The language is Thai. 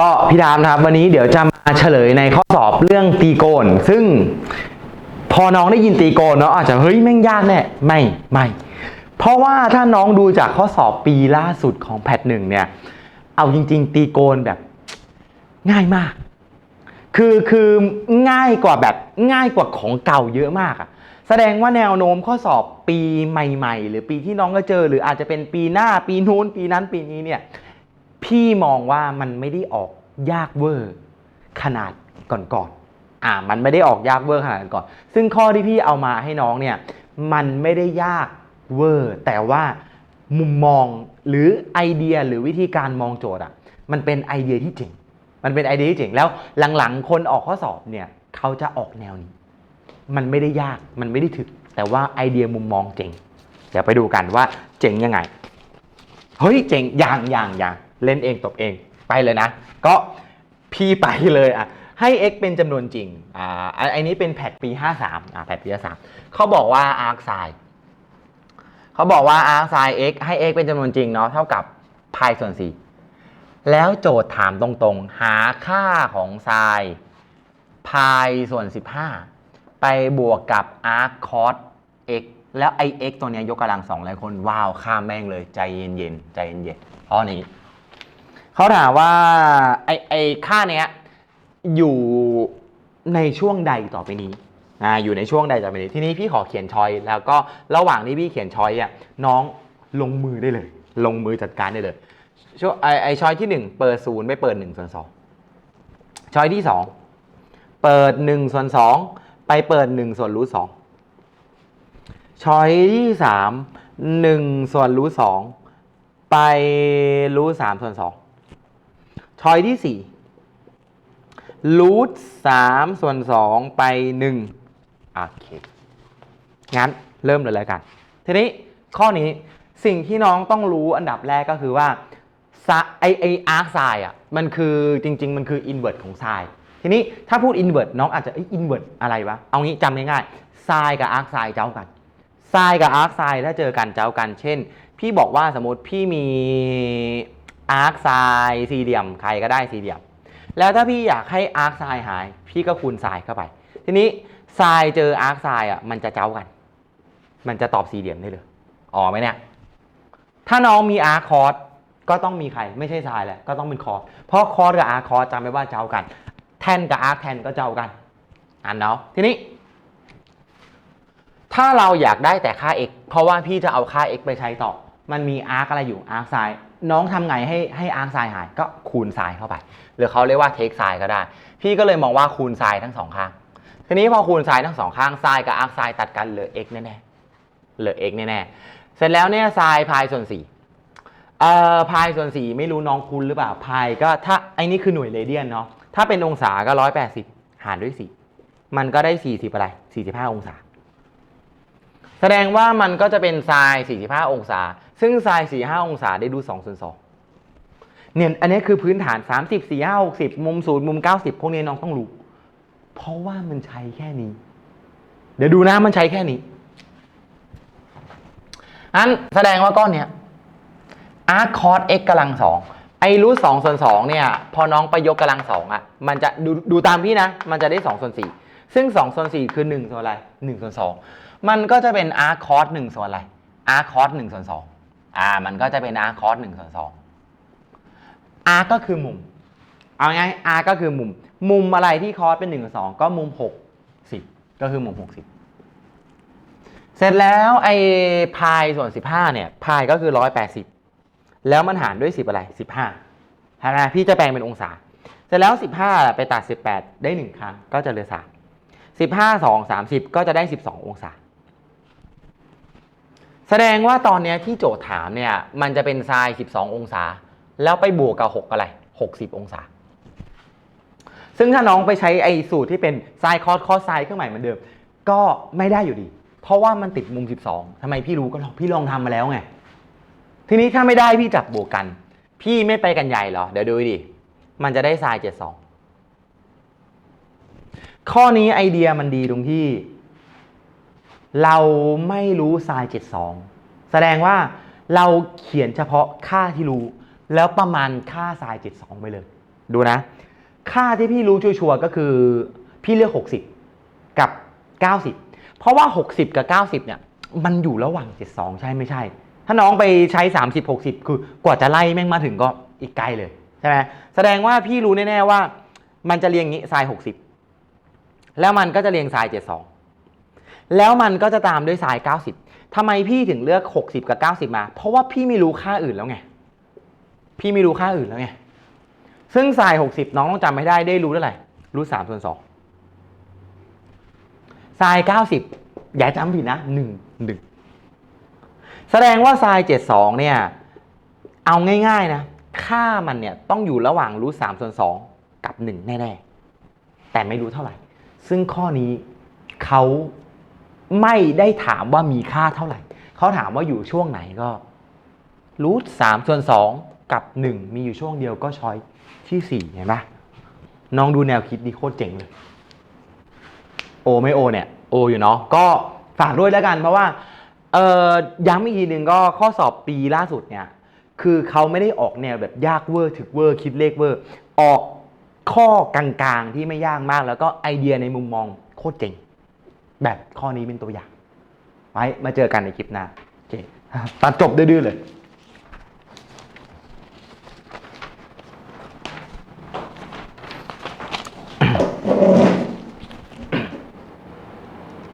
ก็พี่ดามนะครับวันนี้เดี๋ยวจะมาเฉลยในข้อสอบเรื่องตีโกน ซึ่งพอน้องได้ยินตีโกนเนาะอาจจะเฮ้ยแม่งยากแน่ไม่ไม่เพราะว่าถ้าน้องดูจากข้อสอบปีล่าสุดของแพทหนึ่งเนี่ย เอาจริง ๆ ตีโกนแบบง่ายมาก คือคือง่ายกว่าแบบง่ายกว่าของเก่าเยอะมากอะแสดงว่าแนวโน้มข้อสอบปีใหม่ ๆ หรือปีที่น้องก็เจอ หรืออาจจะเป็นปีหน้าปีนู้นปีนั้นปีนี้เนี่ย พี่มองว่ามันไม่ได้ออกยากเวอร์ ขนาดก่อนๆอ่า มันไม่ได้ออกยากเวอร์ขนาดก่อน ซึ่งข้อที่พี่เอามาให้น้องเนี่ย มันไม่ได้ยากเวอร์ แต่ว่ามุมมองหรือไอเดียหรือวิธีการมองโจทย์อะ มันเป็นไอเดียที่เจ๋ง มันเป็นไอเดียที่เจ๋ง แล้วหลังๆ คนออกข้อสอบเนี่ย เขาจะออกแนวนี้ มันไม่ได้ยาก มันไม่ได้ถึก แต่ว่าไอเดียมุมมองเจ๋ง เดี๋ยวไปดูกันว่าเจ๋งยังไง เฮ้ย เจ๋ง อย่างอย่างอย่าง เล่นเองตบเองไปเลยนะ ก็พี่ไปเลยอะให้ x เป็นจำนวนจริงอ่าอันอันนี้เป็นแพทปี 53อ่าแพทปี 53เขาบอกว่า arc sin เขาบอกว่า arc sin x ให้ x เป็นจำนวนจริงเนาะเท่ากับ pi ส่วน 4 แล้วโจทย์ถามตรงๆ หาค่าของ sin pi ส่วน 15 ไปบวกกับ arc cos x แล้วไอ x ตัวเนี้ยยกกำลังสองหลายคนว้าวข้ามแม่งเลยใจเย็นๆใจเย็นๆข้อนี้ เขาถามว่าไอไอค่าเนี้ยอยู่ในช่วงใดต่อไปนี้อ่าอยู่ในช่วงใดต่อไปนี้ ทีนี้พี่ขอเขียนชอยแล้วก็ระหว่างที่พี่เขียนชอยอะน้องลงมือได้เลย ลงมือจัดการได้เลยช่วไอไอชอยที่หนึ่งเปิดศูนย์ไม่เปิดหนึ่งส่วนสองชอยที่สองเปิดหนึ่งส่วนสองไปเปิดหนึ่งส่วนรูทสองช้อยที่สามหนึ่งส่วนรูทสองไปรูทสามส่วนสอง ชอยที่สี่รูทสามส่วนสองไปหนึ่งโอเค งั้นเริ่มเลยแล้วกัน ทีนี้ข้อนี้สิ่งที่น้องต้องรู้อันดับแรกก็คือว่าไอไออาร์คไซอะมันคือจริง ๆ มันคืออินเวอร์ตของไซทีนี้ถ้าพูดอินเวอร์ตน้องอาจจะอินเวอร์ตอะไรวะ เอางี้จำง่ายๆไซกับอาร์คไซเจ้ากันไซน์กับอาร์คไซน์ถ้าเจอกันเจ้ากัน เช่น พี่บอกว่าสมมติพี่มี อาร์คไซน์สี่เหลี่ยมใครก็ได้สี่เหลี่ยม แล้วถ้าพี่อยากให้อาร์คไซน์หาย พี่ก็คูณไซน์เข้าไป ทีนี้ไซน์เจออาร์คไซน์อะมันจะเจ้ากัน มันจะตอบสี่เหลี่ยมได้เลยอ๋อไหมเนี่ยถ้าน้องมีอาร์คอสก็ต้องมีใครไม่ใช่ไซน์แหละก็ต้องเป็นคอสเพราะคอสกับอาร์คอสจำไว้ว่าเจ้ากัน แทนกับอาร์คแทนก็เจ้ากันอ่านเนาะทีนี้ ถ้าเราอยากได้แต่ค่า x เพราะว่าพี่จะเอาค่า x ไปใช้ต่อ มันมีอาร์คอะไรอยู่อาร์คไซน์ น้องทำไงให้ให้อาร์คไซน์หายก็คูณไซน์เข้าไป หรือเขาเรียกว่าเทคไซน์ก็ได้ พี่ก็เลยมองว่าคูณไซน์ทั้งสองข้าง ทีนี้พอคูณไซน์ทั้งสองข้างไซน์กับอาร์คไซน์ตัดกันเหลือ x แน่ๆเหลือ x แน่ๆเสร็จแล้วเนี่ยไซน์พายส่วน4เอ่อพายส่วน4ไม่รู้น้องคูณหรือเปล่าพายก็ถ้าไอ้นี่คือหน่วยเรเดียนเนาะถ้าเป็นองศาก็180หารด้วย4มันก็ได้40อะไร45องศา แสดงว่ามันก็จะเป็นไซน์45 องศา ซึ่งไซน์45 องศาได้ดู2ส่วน2เนี่ยอันนี้คือพื้นฐาน 30 45 60 มุม0มุม 90 พวกนี้น้องต้องรู้ เพราะว่ามันใช้แค่นี้ เดี๋ยวดูนะมันใช้แค่นี้อันแสดงว่าก้อนเนี้ย arc cos x กำลังสองไอ้รูทสองส่วนสองเนี่ย พอน้องไปยกกำลังสองอะ มันจะดูดูตามพี่นะ มันจะได้สองส่วนสี่ ซึ่งสองส่วนสี่คือหนึ่งส่วนอะไรหนึ่งส่วนสองมันก็จะเป็น arc cos หนึ่งส่วนอะไร arc cos หนึ่งส่วนสองอ่ามันก็จะเป็น arc cos หนึ่งส่วนสอง arc ก็คือมุม เอาไง arc ก็คือมุม มุมอะไรที่ cos เป็นหนึ่งส่วนสองก็มุมหกสิบก็คือมุมหกสิบเสร็จแล้วไอ้พายส่วน 15เนี่ยพายก็คือ 180 แล้วมันหารด้วย 10 อะไร 15ใช่ไหมพี่จะแปลงเป็นองศา เสร็จแล้ว 15 ไปตัด 18 ได้ 1 ครั้งก็จะเหลือ 3 15 2 30 ก็จะได้ 12 องศา แสดงว่าตอนนี้ที่โจทย์ถามเนี่ย มันจะเป็นไซน์12 องศา แล้วไปบวกกับ 6 อะไร 60 องศา ซึ่งถ้าน้องไปใช้ไอ้สูตรที่เป็นไซน์คอสคอสไซน์เครื่องหมายเหมือนเดิม ก็ไม่ได้อยู่ดี เพราะว่ามันติดมุม 12ทำไมพี่รู้ก็ลองพี่ลองทำมาแล้วไง ทีนี้ถ้าไม่ได้พี่จับบวกกัน พี่ไม่ไปกันใหญ่เหรอ เดี๋ยวดูดิ มันจะได้ไซน์72 ข้อนี้ไอเดียมันดีตรงที่ เราไม่รู้ไซน์72 แสดงว่าเราเขียนเฉพาะค่าที่รู้ แล้วประมาณค่าไซน์72 ไปเลย ดูนะ ค่าที่พี่รู้ชัวร์ก็คือ พี่เลือก 60 กับ 90 เพราะว่า 60 กับ 90 เนี่ย มันอยู่ระหว่าง 72 ใช่ไม่ใช่ ถ้าน้องไปใช้ 30 60 คือกว่าจะไล่แม่งมาถึงก็อีกไกลเลยใช่ไหมแสดงว่าพี่รู้แน่ๆว่า มันจะเรียงงี้ทราย60 แล้วมันก็จะเรียงทราย 72 แล้วมันก็จะตามด้วยทราย 90ทำไมพี่ถึงเลือก 60 กับ 90 มา เพราะว่าพี่ไม่รู้ค่าอื่นแล้วไง พี่ไม่รู้ค่าอื่นแล้วไง ซึ่งทราย 60 น้องต้องจำให้ได้ได้รู้เท่าไหร่ รู้3ส่วน2ทราย 90 อย่าจำผิดนะ 1 1 แสดงว่าทราย 72 เนี่ย เอาง่าย ๆ นะ ค่ามันเนี่ยต้องอยู่ระหว่างรู้3ส่วน2กับ 1 แน่ ๆ แต่ไม่รู้เท่าไหร่ ซึ่งข้อนี้เขาไม่ได้ถามว่ามีค่าเท่าไหร่ เขาถามว่าอยู่ช่วงไหนก็รูทสามส่วนสองกับหนึ่งมีอยู่ช่วงเดียวก็ช้อยที่สี่เห็นปะน้องดูแนวคิดดีโคตรเจ๋งเลย โอไม่โอเนี่ย โออยู่เนาะก็ฝากด้วยแล้วกันเพราะว่าเอ่อย้ำอีกทีหนึ่งก็ข้อสอบปีล่าสุดเนี่ย คือเขาไม่ได้ออกแนวแบบยากเวอร์ถึกเวอร์คิดเลขเวอร์ ออก ข้อกลางๆที่ไม่ยากมาก แล้วก็ไอเดียในมุมมองโคตรเจ๋งแบบข้อนี้เป็นตัวอย่าง ไว้มาเจอกันในคลิปหน้าโอเคตัดจบดื้อๆเลย